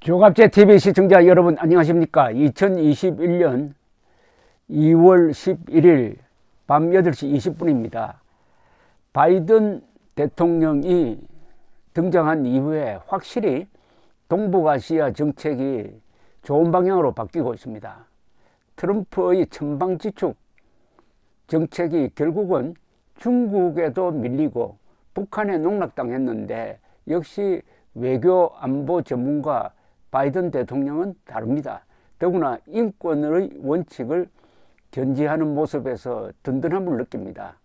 조갑제 TV 시청자 여러분 안녕하십니까? 2021년 2월 11일 밤 8시 20분입니다. 바이든 대통령이 등장한 이후에 확실히 동북아시아 정책이 좋은 방향으로 바뀌고 있습니다. 트럼프의 천방지축 정책이 결국은 중국에도 밀리고 북한에 농락당했는데 역시 외교 안보 전문가 바이든 대통령은 다릅니다. 더구나 인권의 원칙을 견지하는 모습에서 든든함을 느낍니다.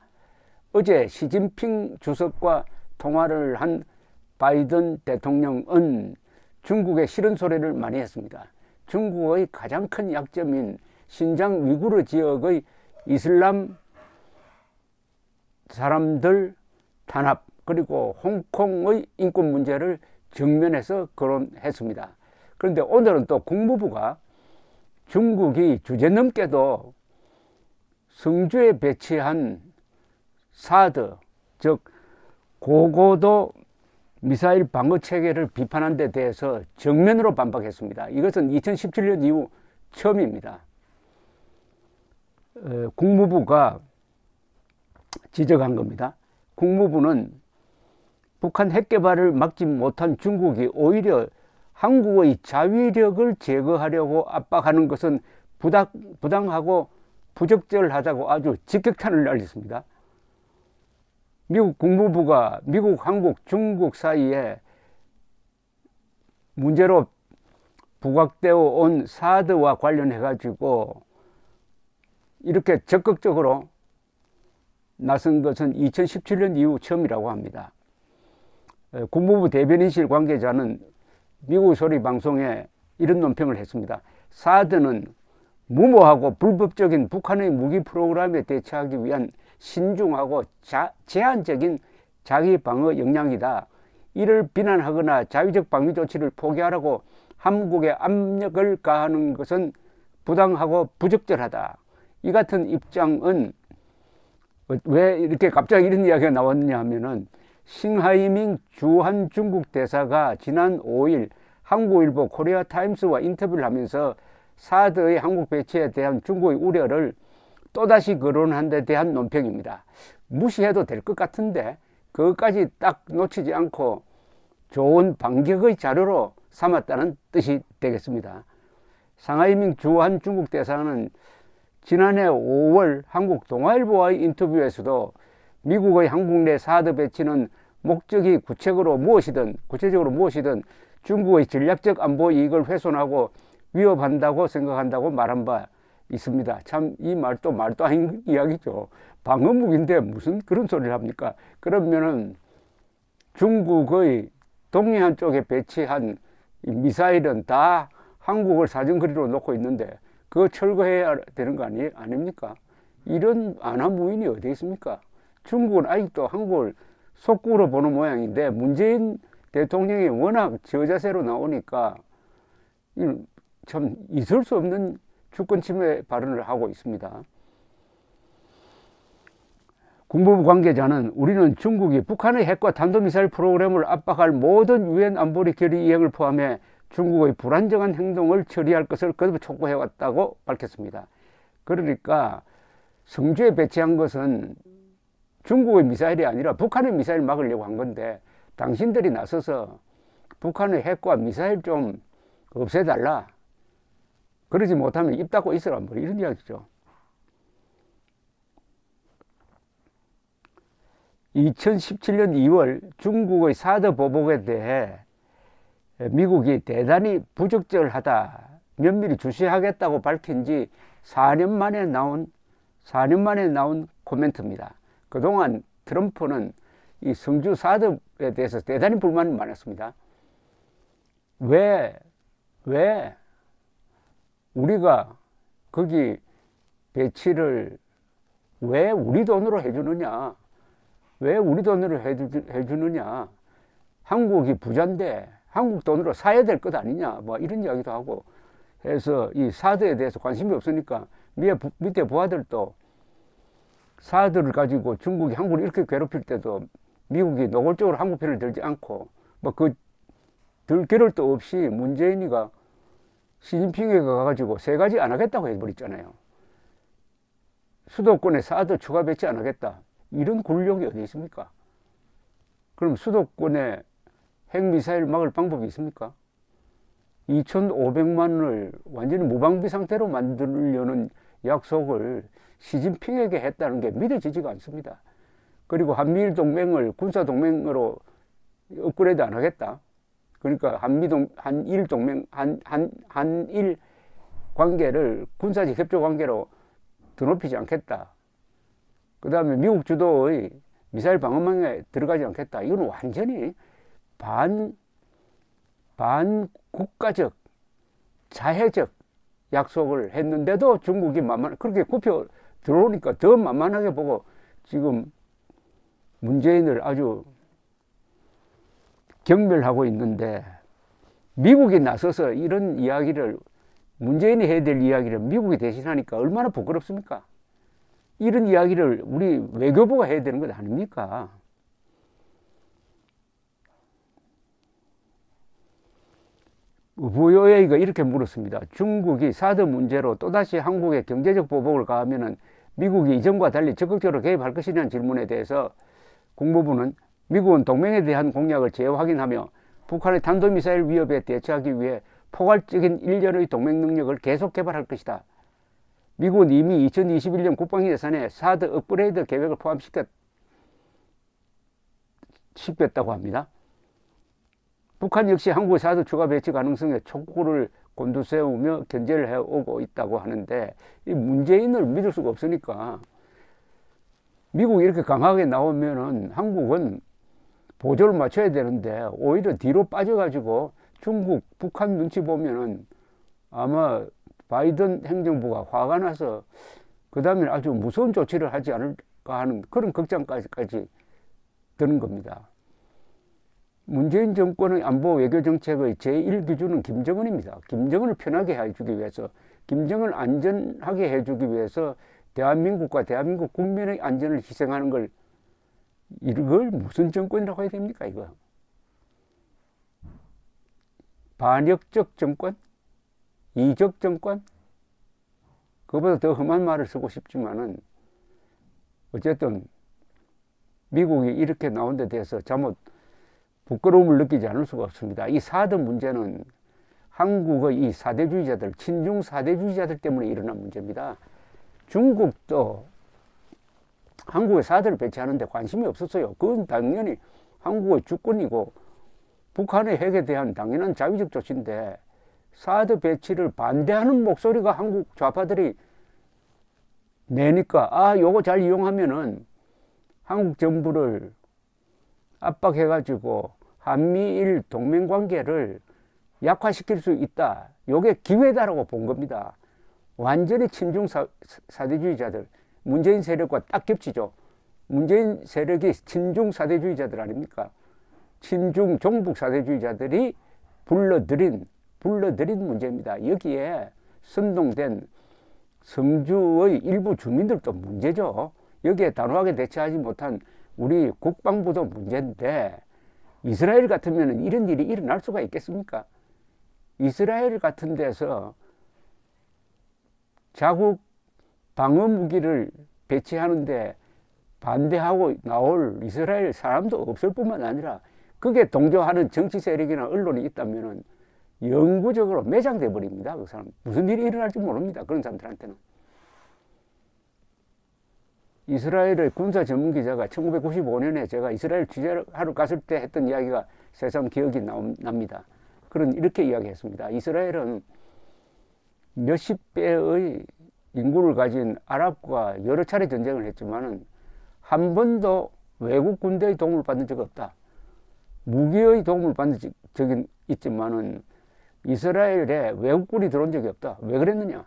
어제 시진핑 주석과 통화를 한 바이든 대통령은 중국의 싫은 소리를 많이 했습니다. 중국의 가장 큰 약점인 신장 위구르 지역의 이슬람 사람들 탄압 그리고 홍콩의 인권 문제를 정면에서 거론했습니다. 그런데 오늘은 또 국무부가 중국이 주제넘게도 성주에 배치한 사드, 즉 고고도 미사일 방어 체계를 비판한 데 대해서 정면으로 반박했습니다. 이것은 2017년 이후 처음입니다. 어, 국무부가 지적한 겁니다. 국무부는 북한 핵 개발을 막지 못한 중국이 오히려 한국의 자위력을 제거하려고 압박하는 것은 부당, 부당하고 부적절하다고 아주 직격탄을 날렸습니다. 미국 국무부가 미국, 한국, 중국 사이에 문제로 부각되어 온 사드와 관련해 가지고 이렇게 적극적으로 나선 것은 2017년 이후 처음이라고 합니다. 국무부 대변인실 관계자는 미국 소리 방송에 이런 논평을 했습니다. 사드는 무모하고 불법적인 북한의 무기 프로그램에 대처하기 위한 신중하고 자, 제한적인 자기 방어 역량이다. 이를 비난하거나 자위적 방위 조치를 포기하라고 한국에 압력을 가하는 것은 부당하고 부적절하다. 이 같은 입장은 왜 이렇게 갑자기 이런 이야기가 나왔느냐 하면은 싱하이밍 주한 중국 대사가 지난 5일 한국일보 코리아 타임스와 인터뷰를 하면서 사드의 한국 배치에 대한 중국의 우려를 또다시 거론한 데 대한 논평입니다. 무시해도 될 것 같은데 그것까지 딱 놓치지 않고 좋은 반격의 자료로 삼았다는 뜻이 되겠습니다. 상하이밍 주한 중국 대사는 지난해 5월 한국 동아일보와의 인터뷰에서도 미국의 한국 내 사드 배치는 목적이 구체적으로 무엇이든 구체적으로 무엇이든 중국의 전략적 안보 이익을 훼손하고 위협한다고 생각한다고 말한 바 있습니다. 참 이 말도 말도 아닌 이야기죠. 방어무기인데 무슨 그런 소리를 합니까? 그러면은 중국의 동해안 쪽에 배치한 미사일은 다 한국을 사정거리로 놓고 있는데 그거 철거해야 되는 거 아니, 아닙니까? 이런 안하무인이 어디 있습니까? 중국은 아직도 한국을 속구로 보는 모양인데 문재인 대통령이 워낙 저자세로 나오니까 참 있을 수 없는 주권 침해 발언을 하고 있습니다. 국무부 관계자는 우리는 중국이 북한의 핵과 탄도미사일 프로그램을 압박할 모든 유엔 안보리 결의 이행을 포함해 중국의 불안정한 행동을 처리할 것을 거듭 촉구해 왔다고 밝혔습니다. 그러니까 성주에 배치한 것은 중국의 미사일이 아니라 북한의 미사일 막으려고 한 건데 당신들이 나서서 북한의 핵과 미사일 좀 없애달라. 그러지 못하면 입 닫고 있으라. 뭐 이런 이야기죠. 2017년 2월 중국의 사드 보복에 대해 미국이 대단히 부적절하다, 면밀히 주시하겠다고 밝힌 지 4년 만에 나온, 4년 만에 나온 코멘트입니다. 그동안 트럼프는 이 성주 사드에 대해서 대단히 불만이 많았습니다. 왜, 왜 우리가 거기 배치를 왜 우리 돈으로 해주느냐? 왜 우리 돈으로 해주, 해주느냐? 한국이 부자인데 한국 돈으로 사야 될 것 아니냐? 뭐 이런 이야기도 하고 해서 이 사드에 대해서 관심이 없으니까 밑에 부하들도 사드를 가지고 중국이 한국을 이렇게 괴롭힐 때도 미국이 노골적으로 한국 편을 들지 않고 뭐 그 들기를 도 없이 문재인이가 시진핑에게 가가지고 세 가지 안 하겠다고 해버렸잖아요. 수도권에 사드 추가 배치 안 하겠다. 이런 권력이 어디 있습니까? 그럼 수도권에 핵미사일 막을 방법이 있습니까? 2,500만을 완전히 무방비 상태로 만들려는 약속을 시진핑에게 했다는 게 믿어지지가 않습니다. 그리고 한미일 동맹을 군사 동맹으로 업그레이드 안 하겠다. 그러니까 한미 동 한일 동맹 한 한 한일 관계를 군사적 협조 관계로 드높이지 않겠다. 그 다음에 미국 주도의 미사일 방어망에 들어가지 않겠다. 이건 완전히 반, 반국가적, 자해적 약속을 했는데도 중국이 만만, 그렇게 굽혀 들어오니까 더 만만하게 보고 지금 문재인을 아주 경멸하고 있는데 미국이 나서서 이런 이야기를 문재인이 해야 될 이야기를 미국이 대신하니까 얼마나 부끄럽습니까? 이런 이야기를 우리 외교부가 해야 되는 것 아닙니까? 부여회의가 이렇게 물었습니다. 중국이 사드 문제로 또다시 한국에 경제적 보복을 가하면 미국이 이전과 달리 적극적으로 개입할 것이냐는 질문에 대해서 국무부는 미국은 동맹에 대한 공약을 재확인하며 북한의 탄도미사일 위협에 대처하기 위해 포괄적인 일련의 동맹 능력을 계속 개발할 것이다. 미국은 이미 2021년 국방 예산에 사드 업그레이드 계획을 포함시켰, 시켰다고 합니다. 북한 역시 한국의 사드 추가 배치 가능성에 촉구를 곤두세우며 견제를 해오고 있다고 하는데 이 문재인을 믿을 수가 없으니까 미국이 이렇게 강하게 나오면은 한국은 보조를 맞춰야 되는데 오히려 뒤로 빠져가지고 중국, 북한 눈치 보면은 아마 바이든 행정부가 화가 나서 그 다음에 아주 무서운 조치를 하지 않을까 하는 그런 걱정까지 드는 겁니다. 문재인 정권의 안보 외교 정책의 제1기준은 김정은입니다. 김정은을 편하게 해주기 위해서, 김정을 안전하게 해주기 위해서 대한민국과 대한민국 국민의 안전을 희생하는 걸 이걸 무슨 정권이라고 해야 됩니까, 이거? 반역적 정권? 이적 정권? 그보다 더 험한 말을 쓰고 싶지만은, 어쨌든, 미국이 이렇게 나온 데 대해서 잘못 부끄러움을 느끼지 않을 수가 없습니다. 이 사드 문제는 한국의 이 사대주의자들, 친중 사대주의자들 때문에 일어난 문제입니다. 중국도 한국에 사드를 배치하는데 관심이 없었어요. 그건 당연히 한국의 주권이고 북한의 핵에 대한 당연한 자위적 조치인데 사드 배치를 반대하는 목소리가 한국 좌파들이 내니까 아 요거 잘 이용하면은 한국 정부를 압박해가지고 한미일 동맹 관계를 약화시킬 수 있다. 요게 기회다라고 본 겁니다. 완전히 친중 사, 사대주의자들 문재인 세력과 딱 겹치죠. 문재인 세력이 친중 사대주의자들 아닙니까? 친중 종북 사대주의자들이 불러들인 불러들인 문제입니다. 여기에 선동된 성주의 일부 주민들도 문제죠. 여기에 단호하게 대처하지 못한 우리 국방부도 문제인데 이스라엘 같으면 이런 일이 일어날 수가 있겠습니까? 이스라엘 같은 데서 자국 방어 무기를 배치하는데 반대하고 나올 이스라엘 사람도 없을 뿐만 아니라 그게 동조하는 정치 세력이나 언론이 있다면 영구적으로 매장돼 버립니다. 그 사람 무슨 일이 일어날지 모릅니다. 그런 사람들한테는 이스라엘의 군사 전문 기자가 1995년에 제가 이스라엘 취재를 하러 갔을 때 했던 이야기가 새삼 기억이 납니다. 그런 이렇게 이야기했습니다. 이스라엘은 몇십 배의 인구를 가진 아랍과 여러 차례 전쟁을 했지만은 한 번도 외국 군대의 도움을 받은 적이 없다. 무기의 도움을 받은 적은 있지만은 이스라엘에 외국군이 들어온 적이 없다. 왜 그랬느냐?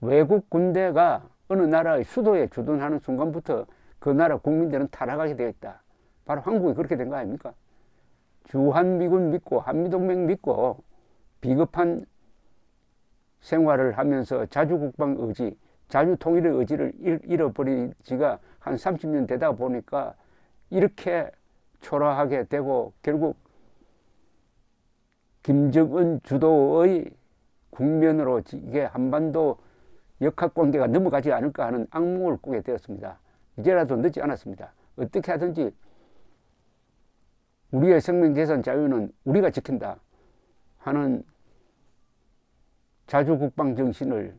외국 군대가 어느 나라의 수도에 주둔하는 순간부터 그 나라 국민들은 타락하게 되어 있다. 바로 한국이 그렇게 된 거 아닙니까? 주한미군 믿고 한미동맹 믿고 비겁한 생활을 하면서 자주국방 의지, 자주통일의 의지를 잃어버린 지가 한 30년 되다 보니까 이렇게 초라하게 되고 결국 김정은 주도의 국면으로 이게 한반도 역학 관계가 넘어가지 않을까 하는 악몽을 꾸게 되었습니다. 이제라도 늦지 않았습니다. 어떻게 하든지 우리의 생명 재산 자유는 우리가 지킨다 하는 자주국방 정신을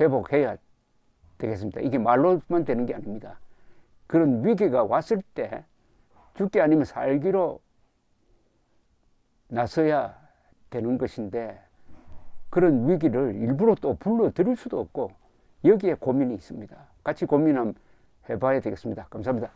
회복해야 되겠습니다. 이게 말로만 되는 게 아닙니다. 그런 위기가 왔을 때 죽기 아니면 살기로 나서야 되는 것인데 그런 위기를 일부러 또 불러들일 수도 없고 여기에 고민이 있습니다. 같이 고민 한번 해봐야 되겠습니다. 감사합니다.